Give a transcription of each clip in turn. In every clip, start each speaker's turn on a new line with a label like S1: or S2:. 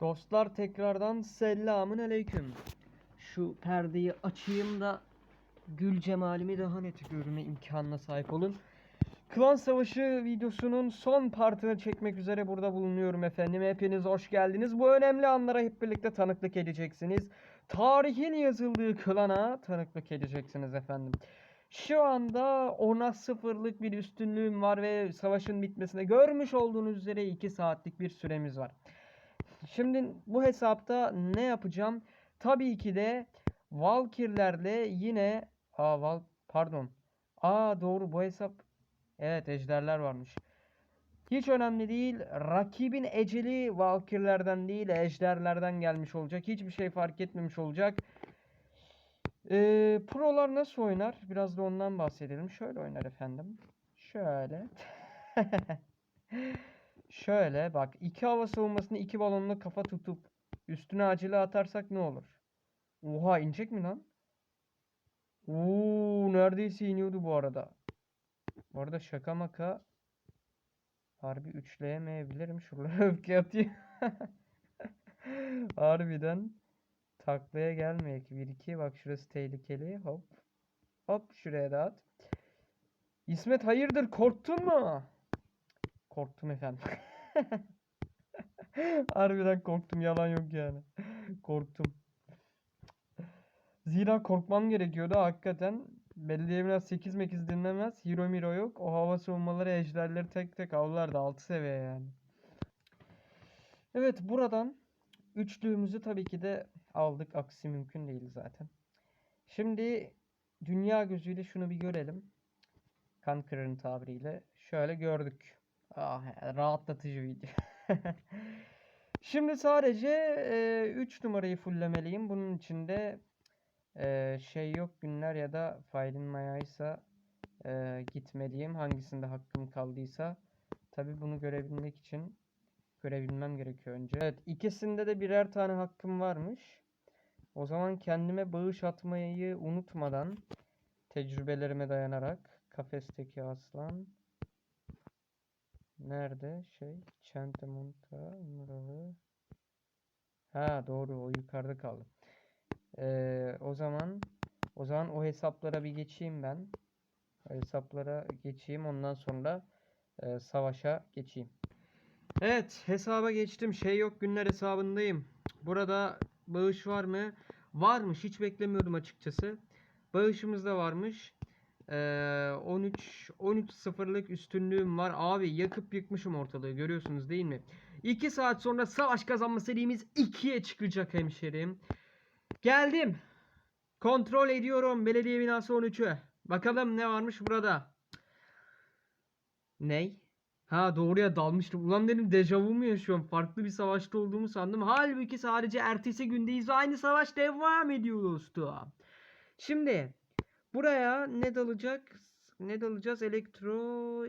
S1: Dostlar tekrardan selamün aleyküm. Şu perdeyi açayım da gül cemalimi daha net görme imkanına sahip olun. Klan Savaşı videosunun son partını çekmek üzere burada bulunuyorum efendim. Hepiniz hoş geldiniz. Bu önemli anlara hep birlikte tanıklık edeceksiniz. Tarihin yazıldığı klana tanıklık edeceksiniz efendim. Şu anda 10'a 0'lık bir üstünlüğüm var ve savaşın bitmesine görmüş olduğunuz üzere 2 saatlik bir süremiz var. Şimdi bu hesapta ne yapacağım? Tabii ki de Valkyrlerle yine Aa Val pardon. Aa doğru bu hesap Evet ejderler varmış. Hiç önemli değil. Rakibin eceli Valkyrlerden değil ejderlerden gelmiş olacak. Hiçbir şey fark etmemiş olacak. Ee, prolar nasıl oynar? Biraz da ondan bahsedelim. Şöyle oynar efendim. Şöyle. Şöyle bak. iki hava savunmasını iki balonla kafa tutup üstüne acele atarsak ne olur? Oha inecek mi lan? Oo neredeyse iniyordu bu arada. Bu arada şaka maka harbi üçleyemeyebilirim. Şuralara öfke atayım. Harbiden taklaya gelmeyek. 1 2 bak şurası tehlikeli. Hop. Hop şuraya da at. İsmet hayırdır korktun mu? Korktum efendim. Harbiden korktum yalan yok yani. Korktum. Zira korkmam gerekiyordu hakikaten. Belediye biraz 8 mekiz dinlemez. Hero Miro yok. O hava savunmaları ejderleri tek tek avlardı. 6 seviye yani. Evet buradan üçlüğümüzü tabii ki de aldık. Aksi mümkün değil zaten. Şimdi dünya gözüyle şunu bir görelim. Kan kırın tabiriyle. Şöyle gördük. Ah rahatlatıcı video. Şimdi sadece 3 numarayı fulllemeliyim. Bunun için de e, şey yok günler ya da failin mayaysa e, gitmeliyim. Hangisinde hakkım kaldıysa. Tabi bunu görebilmek için görebilmem gerekiyor önce. Evet ikisinde de birer tane hakkım varmış. O zaman kendime bağış atmayı unutmadan tecrübelerime dayanarak kafesteki aslan nerede şey Çentemonta numaralı ha doğru o yukarıda kaldı. Ee, o zaman o zaman o hesaplara bir geçeyim ben. O hesaplara geçeyim ondan sonra e, savaşa geçeyim. Evet hesaba geçtim. Şey yok günler hesabındayım. Burada bağış var mı? Varmış. Hiç beklemiyordum açıkçası. Bağışımız da varmış. Ee, 13 13 sıfırlık üstünlüğüm var. Abi yakıp yıkmışım ortalığı görüyorsunuz değil mi? 2 saat sonra savaş kazanma serimiz 2'ye çıkacak hemşerim. Geldim. Kontrol ediyorum belediye binası 13'ü. Bakalım ne varmış burada. Ney? Ha doğruya dalmıştım. Ulan dedim dejavu mu yaşıyorum? Farklı bir savaşta olduğumu sandım. Halbuki sadece ertesi gündeyiz ve aynı savaş devam ediyor dostum. Şimdi buraya ne dalacak? Ne dalacağız? Elektro...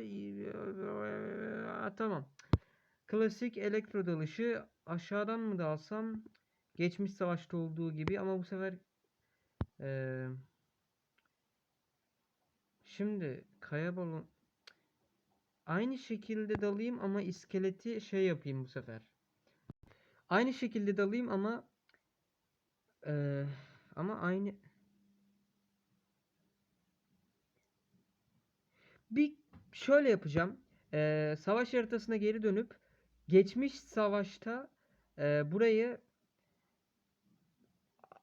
S1: Aa, Tamam. Klasik elektro dalışı. Aşağıdan mı dalsam? Geçmiş savaşta olduğu gibi ama bu sefer eee, şimdi kaya balon aynı şekilde dalayım ama iskeleti şey yapayım bu sefer. Aynı şekilde dalayım ama eee, ama aynı bir şöyle yapacağım. Eee, savaş haritasına geri dönüp geçmiş savaşta eee, burayı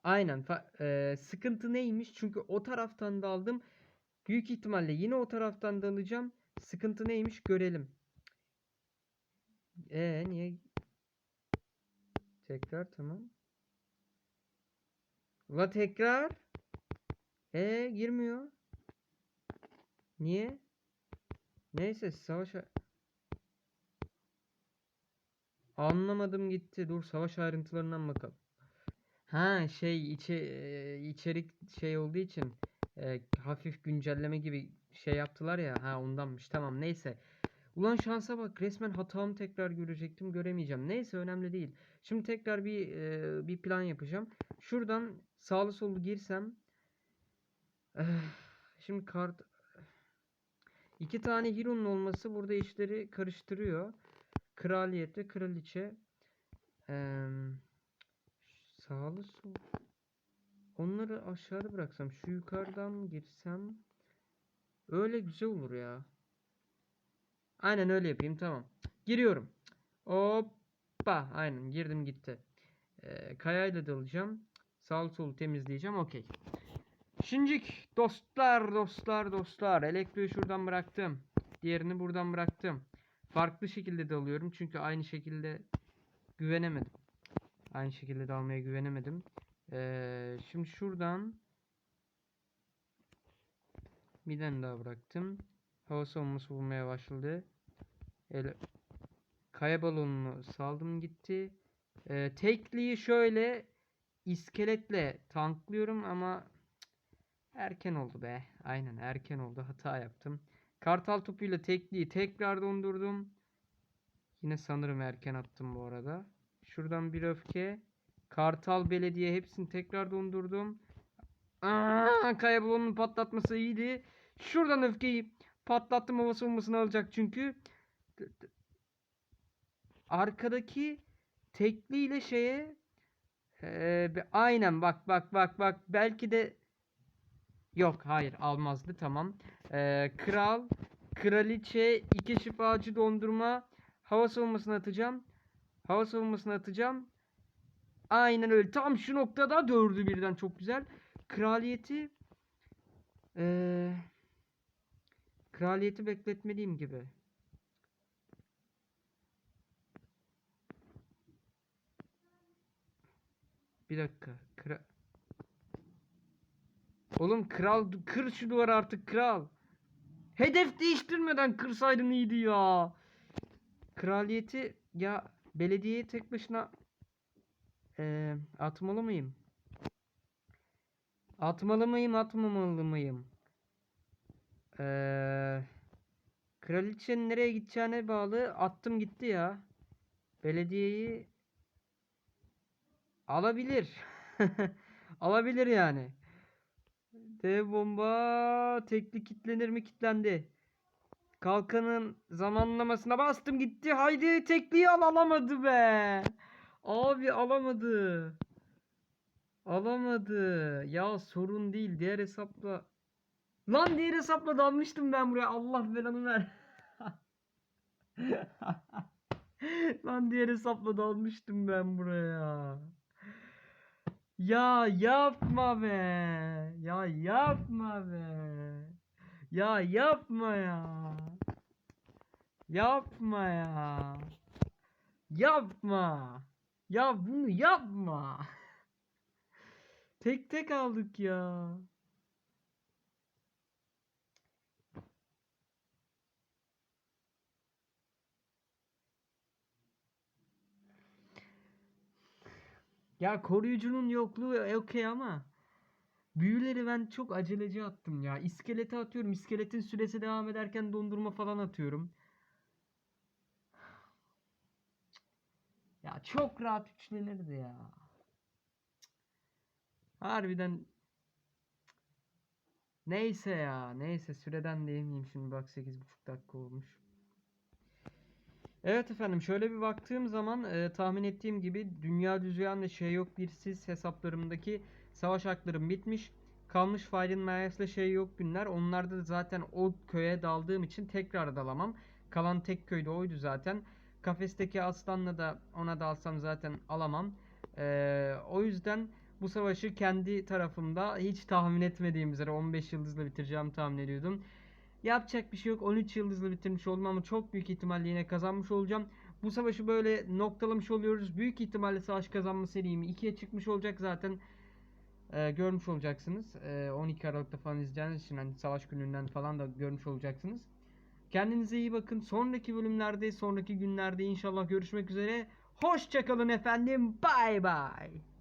S1: Aynen. E, sıkıntı neymiş? Çünkü o taraftan da aldım. Büyük ihtimalle yine o taraftan da alacağım. Sıkıntı neymiş görelim. E niye? Tekrar tamam. La tekrar. E girmiyor. Niye? Neyse savaş Anlamadım gitti. Dur savaş ayrıntılarından bakalım. Ha şey içe, e, içerik şey olduğu için e, hafif güncelleme gibi şey yaptılar ya. Ha ondanmış. Tamam neyse. Ulan şansa bak resmen hatamı tekrar görecektim göremeyeceğim. Neyse önemli değil. Şimdi tekrar bir e, bir plan yapacağım. Şuradan sağlı sollu girsem Eh, şimdi kart iki tane Hero'nun olması burada işleri karıştırıyor. Kraliyet ve kraliçe. Eee sağlı sol. Onları aşağıda bıraksam şu yukarıdan girsem öyle güzel olur ya. Aynen öyle yapayım tamam. Giriyorum. Hoppa aynen girdim gitti. Ee, kayayla dalacağım. Sağ solu temizleyeceğim okey. Şincik dostlar dostlar dostlar. Elektriği şuradan bıraktım. Diğerini buradan bıraktım. Farklı şekilde dalıyorum çünkü aynı şekilde güvenemedim. Aynı şekilde dalmaya güvenemedim. Ee, şimdi şuradan bir tane daha bıraktım. Hava savunması bulmaya başladı. El, kaya balonunu saldım gitti. Ee, tekliği şöyle iskeletle tanklıyorum ama erken oldu be. Aynen erken oldu. Hata yaptım. Kartal topuyla tekliği tekrar dondurdum. Yine sanırım erken attım bu arada. Şuradan bir öfke. Kartal Belediye hepsini tekrar dondurdum. Aa, kaya balonunu patlatması iyiydi. Şuradan öfkeyi patlattım hava savunmasını alacak çünkü. Arkadaki tekliyle şeye bir- aynen bak bak bak bak belki de yok hayır almazdı tamam. Eee, kral kraliçe iki şif ağacı dondurma hava savunmasını atacağım. Hava savunmasını atacağım. Aynen öyle. Tam şu noktada dördü birden çok güzel. Kraliyeti eee kraliyeti bekletmeliyim gibi. Bir dakika. Oğlum kral kır şu duvarı artık kral. Hedef değiştirmeden kırsaydın iyiydi ya. Kraliyeti ya belediyeye tek başına eee, atmalı mıyım? Atmalı mıyım, atmamalı mıyım? Eee kraliçenin nereye gideceğine bağlı. Attım gitti ya. Belediyeyi alabilir. Alabilir yani. Dev bomba tekli kitlenir mi? Kitlendi. Kalkanın zamanlamasına bastım gitti. Haydi tekliyi al alamadı be. Abi alamadı. Alamadı. Ya sorun değil. Diğer hesapla. Lan diğer hesapla dalmıştım ben buraya. Allah belanı ver. Lan diğer hesapla dalmıştım ben buraya. Ya yapma be. Ya yapma be. Ya yapma ya. Yapma ya. Yapma. Ya bunu yapma. Tek tek aldık ya. Ya koruyucunun yokluğu e, okey ama büyüleri ben çok aceleci attım ya. İskelete atıyorum. İskeletin süresi devam ederken dondurma falan atıyorum. Ya çok rahat üçlenirdi ya. Harbiden Neyse ya. Neyse süreden değmeyeyim şimdi bak 8,5 dakika olmuş. Evet efendim şöyle bir baktığım zaman e, tahmin ettiğim gibi dünya düzüyen ve şey yok bir siz hesaplarımdaki savaş haklarım bitmiş. Kalmış Fairin Mayas'la şey yok günler. Onlarda da zaten o köye daldığım için tekrar dalamam. Kalan tek köy de oydu zaten. Kafesteki aslanla da ona dalsam zaten alamam. E, o yüzden bu savaşı kendi tarafımda hiç tahmin etmediğim üzere 15 yıldızla bitireceğimi tahmin ediyordum. Yapacak bir şey yok. 13 yıldızla bitirmiş oldum ama çok büyük ihtimalle yine kazanmış olacağım. Bu savaşı böyle noktalamış oluyoruz. Büyük ihtimalle savaş kazanma serimi 2'ye çıkmış olacak zaten. Ee, görmüş olacaksınız. Ee, 12 Aralık'ta falan izleyeceğiniz için hani savaş gününden falan da görmüş olacaksınız. Kendinize iyi bakın. Sonraki bölümlerde, sonraki günlerde inşallah görüşmek üzere. Hoşçakalın efendim. Bay bay.